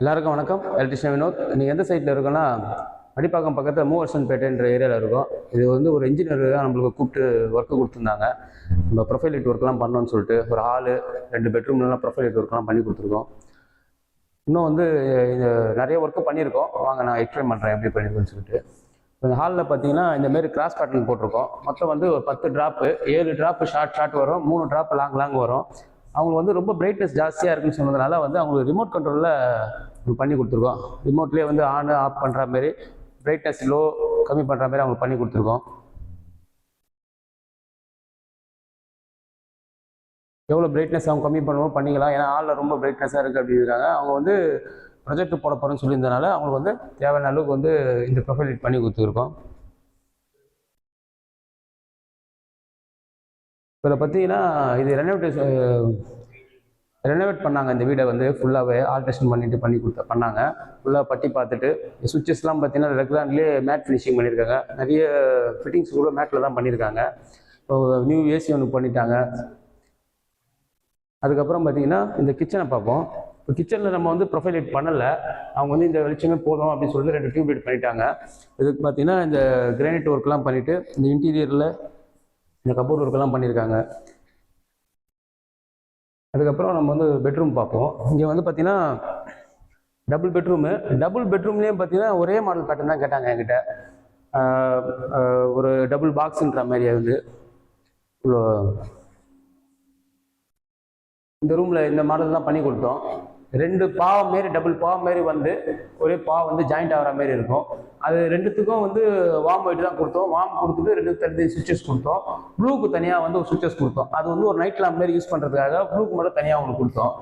எல்லாருக்கும் வணக்கம். எலக்ட்ரிஷியன் வினோத். நீங்கள் எந்த சைட்டில் இருக்கோன்னா அடிப்பாக்கம் பக்கத்தில் மூவர்சன் பேட்டைன்ற ஏரியாவில் இருக்கோம். இது வந்து ஒரு இன்ஜினியர் தான் நம்மளுக்கு கூப்பிட்டு ஒர்க்கு கொடுத்துருந்தாங்க. நம்ம ப்ரொஃபைல் ஒர்க்லாம் பண்ணோன்னு சொல்லிட்டு ஒரு ஹாலு ரெண்டு பெட்ரூம்லாம் ப்ரொஃபைல் ஒர்க்லாம் பண்ணி கொடுத்துருக்கோம். இன்னும் வந்து இது நிறைய ஒர்க்கு பண்ணியிருக்கோம். வாங்க நான் எக்ஸ்பிளைன் பண்ணுறேன் எப்படி பண்ணியிருக்கோன்னு சொல்லிட்டு. இந்த ஹாலில் பார்த்தீங்கன்னா இந்தமாரி கிராஸ் பேட்டர்ன் போட்டிருக்கோம். மொத்தம் வந்து ஒரு பத்து ட்ராப்பு ஏழு ட்ராப்பு ஷார்ட் ஷார்ட் வரும். மூணு ட்ராப் லாங் லாங் வரும். அவங்களுக்கு வந்து ரொம்ப பிரைட்னஸ் ஜாஸ்தியாக இருக்குன்னு சொன்னதுனால வந்து அவங்களுக்கு ரிமோட் கண்ட்ரோலில் பண்ணி கொடுத்துருக்கோம். ரிமோட்லேயே வந்து ஆன் ஆஃப் பண்ணுற மாதிரி பிரைட்னஸ் லோ கம்மி பண்ணுற மாதிரி அவங்களுக்கு பண்ணி கொடுத்துருக்கோம். எவ்வளோ பிரைட்னஸ் அவங்க கம்மி பண்ணுவோம் பண்ணிக்கலாம். ஏன்னா ஆளில் ரொம்ப பிரைட்னஸாக இருக்குது அப்படிங்கிறாங்க அவங்க வந்து ப்ரொஜெக்ட் போட போகிறோன்னு சொல்லியிருந்தனால அவங்களுக்கு வந்து தேவையான அளவுக்கு வந்து இந்த ப்ரொஃபைல் பண்ணி கொடுத்துருக்கோம். இதில் பார்த்தீங்கன்னா இது ரெனோவேட் ரெனோவேட் பண்ணாங்க. இந்த வீடை வந்து ஃபுல்லாகவே ஆல்ட்ரேஷன் பண்ணிட்டு பண்ணி கொடுத்த பண்ணாங்க. ஃபுல்லாக பட்டி பார்த்துட்டு சுவிச்சஸ்லாம் பார்த்தீங்கன்னா ரெகுலர்லேயே மேட் ஃபினிஷிங் பண்ணியிருக்காங்க நிறைய ஃபிட்டிங்ஸ் கூட மேட்டில் தான் பண்ணியிருக்காங்க இப்போ நியூ ஏசி ஒன்று பண்ணிட்டாங்க. அதுக்கப்புறம் பார்த்தீங்கன்னா இந்த கிச்சனை பார்ப்போம். இப்போ கிச்சனில் நம்ம வந்து ப்ரொஃபைல் லைட் பண்ணலை. அவங்க வந்து இந்த வெளிச்சமே போதும் அப்படின்னு சொல்லிட்டு ரெண்டு டியூப் லைட் பண்ணிட்டாங்க. இதுக்கு பார்த்தீங்கன்னா இந்த கிரானைட் ஒர்க்லாம் பண்ணிவிட்டு இந்த இன்டீரியரில் இந்த கபோர்ட் ஒர்க்கெல்லாம் பண்ணியிருக்காங்க அதுக்கப்புறம் நம்ம வந்து பெட்ரூம் பார்ப்போம். இங்கே வந்து பார்த்தீங்கன்னா டபுள் பெட்ரூமு டபுள் பெட்ரூம்லேயும் பார்த்தீங்கன்னா ஒரே மாடல் பேட்டர்ன் தான் கேட்டாங்க என்கிட்ட. ஒரு டபுள் பாக்ஸுன்ற மாதிரி வந்து. இவ்வளோ இந்த ரூமில் இந்த மாடல் தான் பண்ணி கொடுத்தோம். ரெண்டு பாவம் மாரி டபுள் பாவம் மாரி வந்து ஒரே பா வந்து ஜாயிண்ட் ஆகிற மாதிரி இருக்கும். அது ரெண்டுத்துக்கும் வந்து வார்ம் ஒயிட் தான் கொடுத்தோம். வார்ம் கொடுத்துட்டு ரெண்டு தனி சுவிச்சஸ் கொடுத்தோம். ப்ளூக்கு தனியாக வந்து ஒரு சுவிச்சஸ் கொடுத்தோம். அது வந்து ஒரு நைட் லேம்ப் மாரி யூஸ் பண்ணுறதுக்காக ப்ளூக்கு மட்டும் தனியாக அவங்களுக்கு கொடுத்தோம்.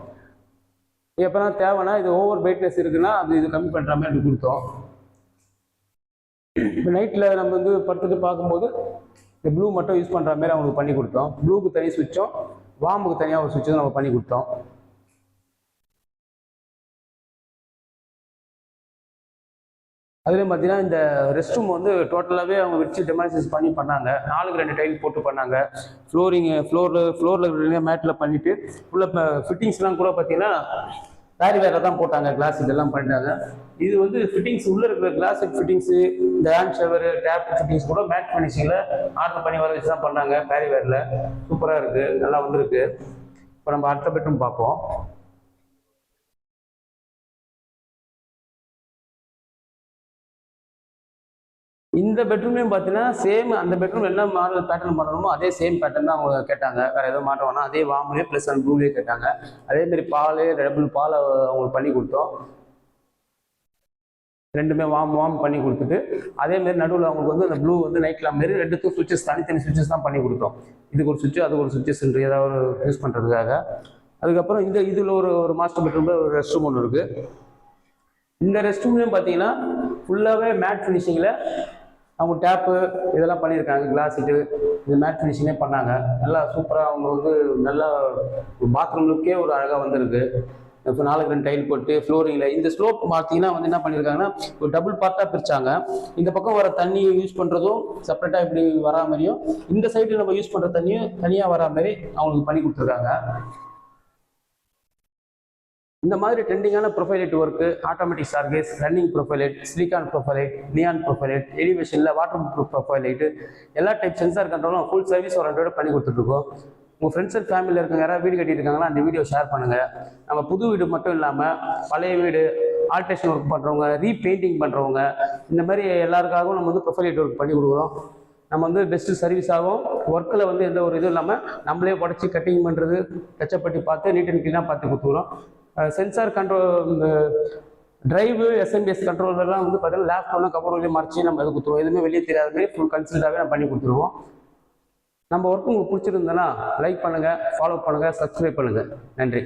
எப்போனா தேவைன்னா இது ஓவர் பிரைட்னஸ் இருக்குன்னா அது இது கம்மி பண்ணுற மாதிரி கொடுத்தோம். இப்போ நைட்டில் நம்ம வந்து படுத்துட்டு பார்க்கும்போது இந்த ப்ளூ மட்டும் யூஸ் பண்ணுற மாதிரி அவங்களுக்கு பண்ணி கொடுத்தோம். ப்ளூக்கு தனி சுவிட்சும் வார்முக்கு தனியாக ஒரு சுவிட்சும் நம்ம பண்ணி கொடுத்தோம். அதுலேயும் பார்த்தீங்கன்னா இந்த ரெஸ்ட் ரூம் வந்து டோட்டலாகவே அவங்க வச்சு டெமாலிசிஸ் பண்ணி பண்ணாங்க. நாலுக்கு ரெண்டு டைல் போட்டு பண்ணாங்க. ஃப்ளோரிங்கு ஃப்ளோரில் ஃப்ளோரில் மேட்டில் பண்ணிவிட்டு உள்ள இப்போ ஃபிட்டிங்ஸ்லாம் கூட பார்த்தீங்கன்னா வேறு வேறு தான் போட்டாங்க. கிளாஸ் இதெல்லாம் பண்ணிட்டாங்க. இது வந்து ஃபிட்டிங்ஸ் உள்ளே இருக்கிற கிளாஸ் ஃபிட்டிங்ஸு இந்த ஹேண்ட் ஷவர் டேப் ஃபிட்டிங்ஸ் கூட மேட் ஃபினிஷிங்கில் ஆர்டர் பண்ணி வர வச்சு தான் பண்ணாங்க பேரி வேரில் சூப்பராக இருக்குது நல்லா வந்திருக்கு. இப்போ நம்ம அடுத்த பெட்ரூம் பார்ப்போம். இந்த பெட்ரூம்லையும் பார்த்தீங்கன்னா சேம் அந்த பெட்ரூம் என்ன மாடல் பேட்டர்ன் பண்ணணுமோ அதே சேம் பேட்டர்ன் தான் அவங்க கேட்டாங்க. வேற எதுவும் மாற்றம் வேணாம். அதே வாமலே ப்ளஸ் அண்ட் ப்ளூலேயே கேட்டாங்க. அதே மாதிரி பால் டபுள் பால் அவங்களுக்கு பண்ணி கொடுத்தோம். ரெண்டுமே வாம் வாம் பண்ணி கொடுத்துட்டு அதே மாதிரி நடுவில் அவங்களுக்கு வந்து அந்த ப்ளூ வந்து நைட் மாரி ரெண்டுத்தும் சுவிச்சஸ் தனித்தனி சுவிச்சஸ் தான் பண்ணி கொடுத்தோம். இதுக்கு ஒரு சுவிட்ச் அதுக்கு ஒரு சுவிச்சஸ் ஏதாவது ஒரு யூஸ் பண்ணுறதுக்காக அதுக்கப்புறம் இந்த இதில் ஒரு ஒரு மாஸ்டர் பெட்ரூமில் ஒரு ரெஸ்ட் ரூம் ஒன்று இருக்குது இந்த ரெஸ்ட் ரூம்லையும் பார்த்தீங்கன்னா ஃபுல்லாகவே மேட் ஃபினிஷிங்கில் அவங்க டேப்பு இதெல்லாம் பண்ணியிருக்காங்க கிளாஸ் இது இது மேட் ஃபினிஷிங்கே பண்ணாங்க. நல்லா சூப்பராக அவங்க வந்து நல்லா பாத்ரூம் லுக்கே ஒரு அழகாக வந்திருக்கு. இப்போ நாலு ரெண்டு டைல் போட்டு ஃப்ளோரிங்கில் இந்த ஸ்லோப் பார்த்தீங்கன்னா வந்து என்ன பண்ணியிருக்காங்கன்னா ஒரு டபுள் பார்ட்டாக பிரிச்சாங்க. இந்த பக்கம் வர தண்ணி யூஸ் பண்ணுறதும் செப்பரேட்டாக இப்படி வரா மாதிரியும் இந்த சைடில் நம்ம யூஸ் பண்ணுற தண்ணியும் தனியாக வரா மாதிரி அவங்களுக்கு பண்ணி கொடுத்துருக்காங்க. இந்த மாதிரி ட்ரெண்டிங்கான profile light work automatic சார்கேஸ் running profile light silicon profile light neon profile light எலிவேஷனில் water proof profile light எல்லா டைப் சென்சார் கண்ட்ரோலும் ஃபுல் சர்வீஸ் வாரண்டோட பண்ணி கொடுத்துட்ருக்கோம். உங்கள் ஃப்ரெண்ட்ஸ் அண்ட் ஃபேமிலியில் இருக்கவங்க யாராவது வீடு கட்டியிருக்காங்களா அந்த வீடியோ ஷேர் பண்ணுங்கள் நம்ம புது வீடு மட்டும் இல்லாமல் பழைய வீடு ஆல்ட்ரேஷன் ஒர்க் பண்ணுறவங்க ரீபெயிண்டிங் பண்ணுறவங்க இந்த மாதிரி எல்லாருக்காகவும் நம்ம வந்து ப்ரொஃபைலைட் ஒர்க் பண்ணி கொடுக்குறோம். நம்ம வந்து பெஸ்ட்டு சர்வீஸாகவும் ஒர்க்கில் வந்து எந்த ஒரு இதுவும் இல்லாமல் நம்மளே உடச்சி கட்டிங் பண்ணுறது டச்சப் பண்ணி பார்த்து நீட் அண்ட் க்ளீனாக பார்த்து கொடுத்துக்குறோம். சென்சார் கண்ட்ரோல் இந்த டிரைவு எஸ்எம்பிஎஸ் கண்ட்ரோலர்லாம் வந்து பார்த்தீங்கன்னா லேப்டாப்லாம் கவர் வழியாக மறைச்சி நம்ம இது கொடுத்துருவோம். எதுவுமே வெளியே தெரியாத மாதிரி ஃபுல் கன்சல்ட்டாகவே நம்ம பண்ணி கொடுத்துருவோம். நம்ம ஒர்க் உங்களுக்கு பிடிச்சிருந்தேன்னா லைக் பண்ணுங்கள் ஃபாலோ பண்ணுங்கள் சப்ஸ்கிரைப் பண்ணுங்கள் நன்றி.